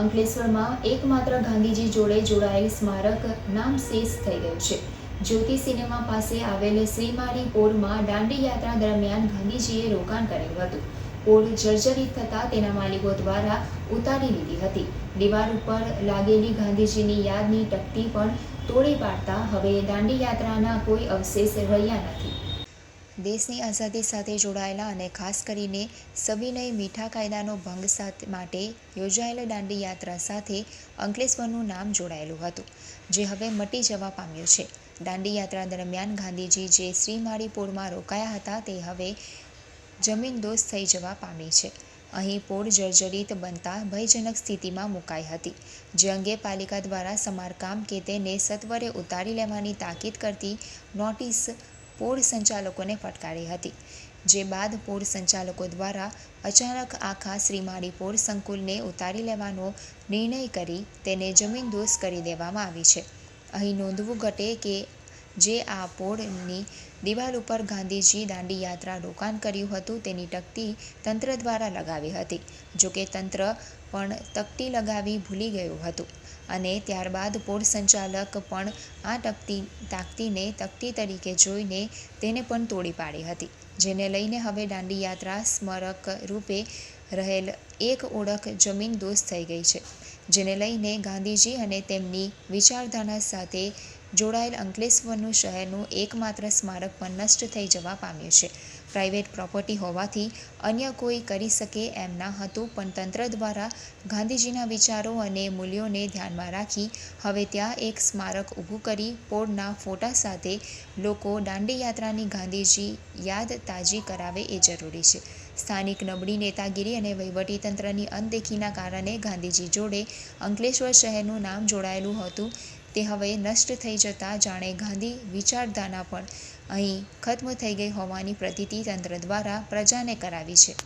અંકલેશ્વરમાં એકમાત્ર ગાંધીજી જોડે જોડાયેલ સ્મારક નામશેષ થઈ ગયું છે. જ્યોતિ સિનેમા પાસે આવેલ શ્રીમાળી પોળમાં દાંડી યાત્રા દરમિયાન ગાંધીજીએ રોકાણ કર્યું હતું. પોળ જર્જરિત થતાં તેના માલિકો દ્વારા ઉતારી લીધી હતી. દીવાલ ઉપર લાગેલી ગાંધીજીની યાદની ટકતી પણ તોડી પાડતા હવે દાંડી યાત્રાના કોઈ અવશેષ રહ્યા નથી. દેશની આઝાદી સાથે જોડાયેલા અને ખાસ કરીને સવિનય મીઠા કાયદાનો ભંગ સાથે માટે યોજાયેલ દાંડી યાત્રા સાથે અંકલેશ્વરનું નામ જોડાયેલું હતું, જે હવે મટી જવા પામ્યું છે. દાંડી યાત્રા દરમિયાન ગાંધીજી જે શ્રીમાળી પોળમાં રોકાયા હતા તે હવે જમીનદોસ્ત થઈ જવા પામી છે. અહીં પોળ જર્જરિત બનતા ભયજનક સ્થિતિમાં મુકાઈ હતી, જે અંગે પાલિકા દ્વારા સમારકામ કે તેને સત્વરે ઉતારી લેવાની તાકીદ કરતી નોટિસ પોળ સંચાલકોને ફટકારી હતી. જે બાદ પોળ સંચાલકો દ્વારા અચાનક આખા શ્રીમાળી પોળ સંકુલને ઉતારી લેવાનો નિર્ણય કરી તેને જમીનદોસ્ત કરી દેવામાં આવી છે. અહીં નોંધવું ઘટે કે જે આ પોળની દિવાલ ઉપર ગાંધીજી દાંડી યાત્રા રોકાણ કર્યું હતું, તેની તકતી તંત્ર દ્વારા લગાવી હતી. જોકે તંત્ર પણ તકતી લગાવી ભૂલી ગયું હતું અને ત્યારબાદ પોળ સંચાલક પણ આ તકતી તાકતીને તકતી તરીકે જોઈને તેને પણ તોડી પાડી હતી, જેને લઈને હવે દાંડી યાત્રા સ્મારક રૂપે રહેલ એક ઓળખ જમીન દોસ્ત થઈ ગઈ છે, જેને લઈને ગાંધીજી અને તેમની વિચારધારા સાથે જોડાયેલ અંકલેશ્વરનું શહેરનું એકમાત્ર સ્મારક પણ નષ્ટ થઈ જવા પામ્યું છે. પ્રાઇવેટ પ્રોપર્ટી હોવાથી અન્ય કોઈ કરી શકે એમ ના હતું, પણ તંત્ર દ્વારા ગાંધીજીના વિચારો અને મૂલ્યોને ધ્યાનમાં રાખી હવે ત્યાં એક સ્મારક ઊભું કરી પોળના ફોટા સાથે લોકો દાંડી યાત્રાની ગાંધીજી યાદ તાજી કરાવે એ જરૂરી છે. સ્થાનિક નબળી નેતાગીરી અને વહીવટીતંત્રની અનદેખીના કારણે ગાંધીજી જોડે અંકલેશ્વર શહેરનું નામ જોડાયેલું હતું. તે હવે નષ્ટ થઈ જતાં જાણે ગાંધી વિચારધારા પણ અહીં ખત્મ થઈ ગઈ હોવાની પ્રતીતિ તંત્ર દ્વારા પ્રજાને કરાવી છે.